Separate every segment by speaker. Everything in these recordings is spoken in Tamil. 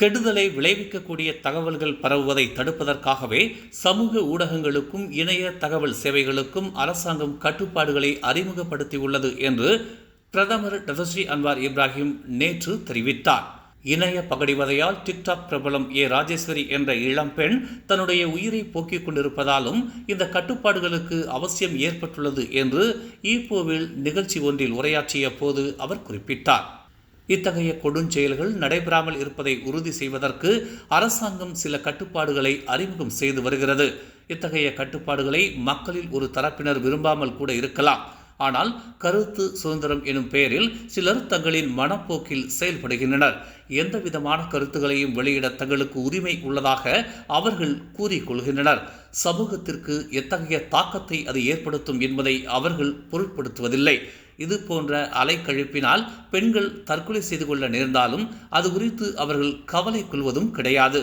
Speaker 1: கெடுதலை விளைவிக்கக்கூடிய தகவல்கள் பரவுவதை தடுப்பதற்காகவே சமூக ஊடகங்களுக்கும் இணைய தகவல் சேவைகளுக்கும் அரசாங்கம் கட்டுப்பாடுகளை அறிமுகப்படுத்தியுள்ளது என்று பிரதமர் டதஸ்ரீ அன்வார் இப்ராஹிம் நேற்று தெரிவித்தார். இணைய பகடிவதையால் டிக்டாக் பிரபலம் ஏ ராஜேஸ்வரி என்ற இளம்பெண் தன்னுடைய உயிரை போக்கிக் கொண்டிருப்பதாலும் இந்த கட்டுப்பாடுகளுக்கு அவசியம் ஏற்பட்டுள்ளது என்று ஈப்போவில் நிகழ்ச்சி ஒன்றில் உரையாற்றிய போது அவர் குறிப்பிட்டார். இத்தகைய கொடுஞ்செயல்கள் நடைபெறாமல் இருப்பதை உறுதி செய்வதற்கு அரசாங்கம் சில கட்டுப்பாடுகளை அறிமுகம் செய்து வருகிறது. இத்தகைய கட்டுப்பாடுகளை மக்களில் ஒரு தரப்பினர் விரும்பாமல் கூட இருக்கலாம். ஆனால் கருத்து சுதந்திரம் எனும் பெயரில் சிலர் தங்களின் மனப்போக்கில் செயல்படுகின்றனர். எந்த விதமான கருத்துகளையும் வெளியிட தங்களுக்கு உரிமை உள்ளதாக அவர்கள் கூறிக்கொள்கின்றனர். சமூகத்திற்கு எத்தகைய தாக்கத்தை அது ஏற்படுத்தும் என்பதை அவர்கள் பொருட்படுத்துவதில்லை. இது போன்ற அலைக்கழிப்பினால் பெண்கள் தற்கொலை செய்து கொள்ள நேர்ந்தாலும் அது குறித்து அவர்கள் கவலை கொள்வதும் கிடையாது.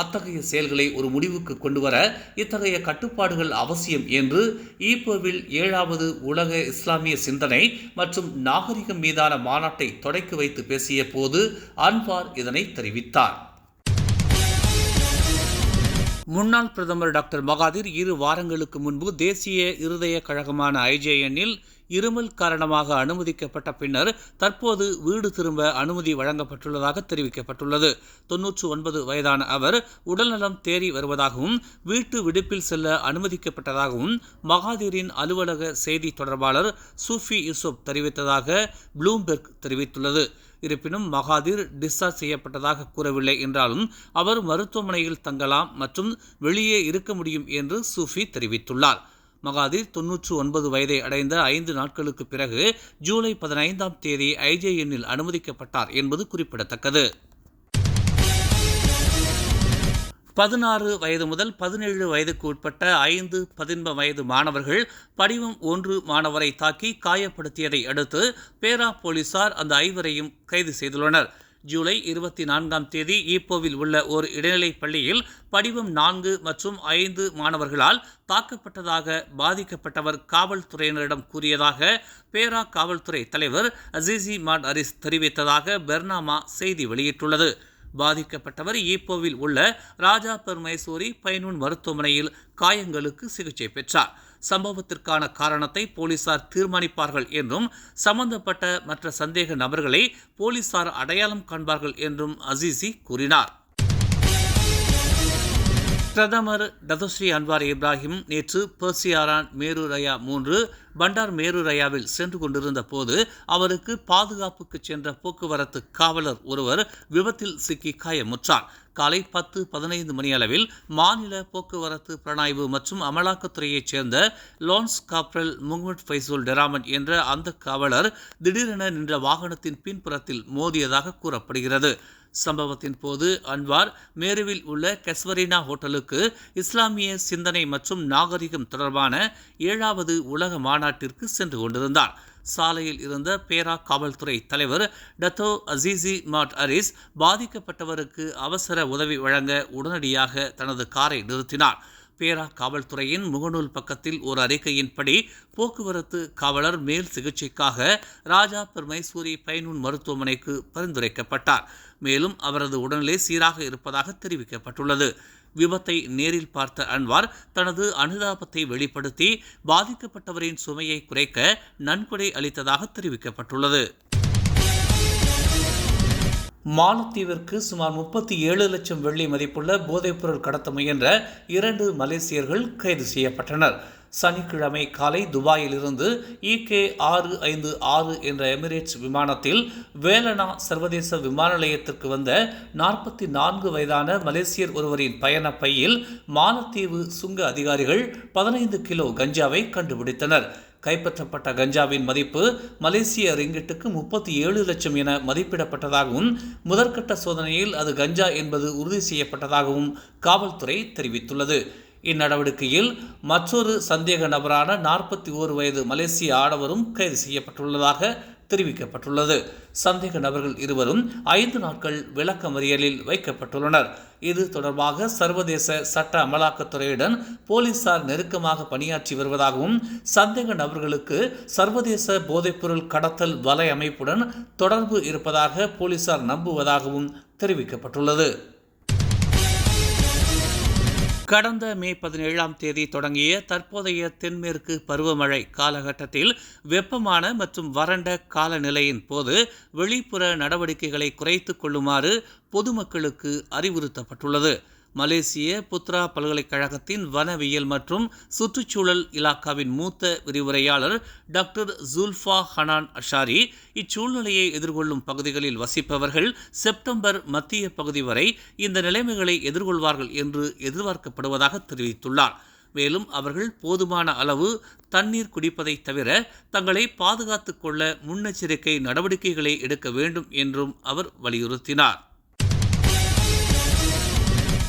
Speaker 1: அத்தகைய செயல்களை ஒரு முடிவுக்கு கொண்டு வர இத்தகைய கட்டுப்பாடுகள் அவசியம் என்று ஈப்போவில் ஏழாவது உலக இஸ்லாமிய சிந்தனை மற்றும் நாகரிகம் மீதான மாநாட்டை தொடக்கி வைத்து பேசிய போது அன்வார் இதனை தெரிவித்தார். முன்னாள் பிரதமர் டாக்டர் மகாதீர் இரு வாரங்களுக்கு முன்பு தேசிய இருதய கழகமான ஐஜேஎன்னில் இருமல் காரணமாக அனுமதிக்கப்பட்ட பின்னர் தற்போது வீடு திரும்ப அனுமதி வழங்கப்பட்டுள்ளதாக தெரிவிக்கப்பட்டுள்ளது. தொன்னூற்று ஒன்பது வயதான அவர் உடல்நலம் தேறி வருவதாகவும் வீட்டு விடுப்பில் செல்ல அனுமதிக்கப்பட்டதாகவும் மகாதீரின் அலுவலக செய்தி தொடர்பாளர் சூஃபி யூசுப் தெரிவித்ததாக ப்ளூம்பெர்க் தெரிவித்துள்ளது. இருப்பினும் மகாதீர் டிஸ்சார்ஜ் செய்யப்பட்டதாக கூறவில்லை என்றாலும் அவர் மருத்துவமனையில் தங்கலாம் மற்றும் வெளியே இருக்க முடியும் என்று சூஃபி தெரிவித்துள்ளார். மகாதீர் தொன்னூற்று ஒன்பது வயதை அடைந்த ஐந்து நாட்களுக்கு பிறகு ஜூலை பதினைந்தாம் தேதி ஐஜேஎன்னில் அனுமதிக்கப்பட்டார் என்பது குறிப்பிடத்தக்கது. பதினாறு வயது முதல் பதினேழு வயதுக்கு உட்பட்ட ஐந்து பதின்ப வயது மாணவர்கள் படிவம் ஒன்று மாணவரை தாக்கி காயப்படுத்தியதை அடுத்து பேரா போலீசார் அந்த ஐவரையும் கைது செய்துள்ளனர். ஜூலை இருபத்தி நான்காம் தேதி ஈப்போவில் உள்ள ஒரு இடைநிலைப் பள்ளியில் படிவம் நான்கு மற்றும் ஐந்து மாணவர்களால் தாக்கப்பட்டதாக பாதிக்கப்பட்டவர் காவல்துறையினரிடம் கூறியதாக பேரா காவல்துறை தலைவர் அசீசி மாட் அரிஸ் தெரிவித்ததாக பெர்னாமா செய்தி வெளியிட்டுள்ளது. பாதிக்கப்பட்டவர் ஈப்போவில் உள்ள ராஜா பெர்மைசூரி பைனூன் மருத்துவமனையில் காயங்களுக்கு சிகிச்சை பெற்றார். சம்பவத்திற்கான காரணத்தை போலீசார் தீர்மானிப்பார்கள் என்றும் சம்பந்தப்பட்ட மற்ற சந்தேக நபர்களை போலீசார் அடையாளம் காண்பார்கள் என்றும் அசிசி கூறினார். பிரதமர் டதஸ்ரீ அன்வார் இப்ராஹிம் நேற்று பெர்சியாரான் மேரு ரயா மூன்று பண்டார் மேருரையாவில் சென்று கொண்டிருந்த போது அவருக்கு பாதுகாப்புக்கு சென்ற போக்குவரத்து காவலர் ஒருவர் விபத்தில் சிக்கி காயமுற்றார். காலை பத்து பதினைந்து மணி அளவில் மாநில போக்குவரத்து புலனாய்வு மற்றும் அமலாக்கத்துறையைச் சேர்ந்த lance corporal Mohamad Faizul Deraman என்ற அந்த காவலர் திடீரென நின்ற வாகனத்தின் பின்புறத்தில் மோதியதாக கூறப்படுகிறது. சம்பவத்தின் போது அன்வார் மேருவில் உள்ள கெஸ்வரினா ஹோட்டலுக்கு இஸ்லாமிய சிந்தனை மற்றும் நாகரிகம் தொடர்பான ஏழாவது உலக மாநாட்டிற்கு சென்று கொண்டிருந்தார். சாலையில் இருந்த பேரா காவல்துறை தலைவர் டத்தோ அசீசி மாட் அரிஸ் பாதிக்கப்பட்டவருக்கு அவசர உதவி வழங்க உடனடியாக தனது காரை நிறுத்தினார். பேரா காவல்துறையின் முகநூல் பக்கத்தில் ஒரு அறிக்கையின்படி போக்குவரத்து காவலர் மேல் சிகிச்சைக்காக ராஜா பெருமைசூரி பைனூன் மருத்துவமனைக்கு பரிந்துரைக்கப்பட்டார். மேலும் அவரது உடல்நிலை சீராக இருப்பதாக தெரிவிக்கப்பட்டுள்ளது. விபத்தை நேரில் பார்த்த அன்வார் தனது அனுதாபத்தை வெளிப்படுத்தி பாதிக்கப்பட்டவரின் சுமையை குறைக்க நன்கொடை அளித்ததாக தெரிவிக்கப்பட்டுள்ளது. மாலத்தீவிற்கு சுமார் முப்பத்தி ஏழு லட்சம் வெள்ளி மதிப்புள்ள போதைப்பொருள் கடத்த முயன்ற இரண்டு மலேசியர்கள் கைது செய்யப்பட்டனர். சனிக்கிழமை காலை துபாயிலிருந்து இகே ஆறு ஐந்து ஆறு என்ற எமிரேட்ஸ் விமானத்தில் வேலனா சர்வதேச விமான நிலையத்திற்கு வந்த நாற்பத்தி நான்கு வயதான மலேசியர் ஒருவரின் பயண பையில் மாலத்தீவு சுங்க அதிகாரிகள் பதினைந்து கிலோ கஞ்சாவை கண்டுபிடித்தனர். கைப்பற்றப்பட்ட கஞ்சாவின் மதிப்பு மலேசிய ரிங்கிட்டுக்கு முப்பத்தி ஏழு லட்சம் என மதிப்பிடப்பட்டதாகவும் முதற்கட்ட சோதனையில் அது கஞ்சா என்பது உறுதி செய்யப்பட்டதாகவும் காவல்துறை தெரிவித்துள்ளது. இந்நடவடிக்கையில் மற்றொரு சந்தேக நபரான நாற்பத்தி ஓரு வயது மலேசிய ஆடவரும் கைது செய்யப்பட்டுள்ளதாக தெரிவிக்கப்பட்டுள்ளது. சந்தேக நபர்கள் இருவரும் ஐந்து நாட்கள் விளக்கமறியலில் வைக்கப்பட்டுள்ளனர். இது தொடர்பாக சர்வதேச சட்ட அமலாக்கத்துறையுடன் போலீசார் நெருக்கமாக பணியாற்றி வருவதாகவும் சந்தேக நபர்களுக்கு சர்வதேச போதைப்பொருள் கடத்தல் வலை அமைப்புடன் தொடர்பு இருப்பதாக போலீசார் நம்புவதாகவும் தெரிவிக்கப்பட்டுள்ளது. கடந்த மே பதினேழாம் தேதி தொடங்கிய தற்போதைய தென்மேற்கு பருவமழை காலகட்டத்தில் வெப்பமான மற்றும் வறண்ட காலநிலையின் போது வெளிப்புற நடவடிக்கைகளை குறைத்து கொள்ளுமாறு பொதுமக்களுக்கு அறிவுறுத்தப்பட்டுள்ளது. மலேசிய புத்ரா பல்கலைக்கழகத்தின் வனவியல் மற்றும் சுற்றுச்சூழல் இலாக்காவின் மூத்த விரிவுரையாளர் டாக்டர் ஜூல்ஃபா ஹனான் அஷாரி இச்சூழ்நிலையை எதிர்கொள்ளும் பகுதிகளில் வசிப்பவர்கள் செப்டம்பர் மத்திய பகுதி வரை இந்த நிலைமைகளை எதிர்கொள்வார்கள் என்று எதிர்பார்க்கப்படுவதாக தெரிவித்துள்ளார். மேலும் அவர்கள் போதுமான அளவு தண்ணீர் குடிப்பதை தவிர தங்களை பாதுகாத்துக் கொள்ள முன்னெச்சரிக்கை நடவடிக்கைகளை எடுக்க வேண்டும் என்றும் அவர் வலியுறுத்தினார்.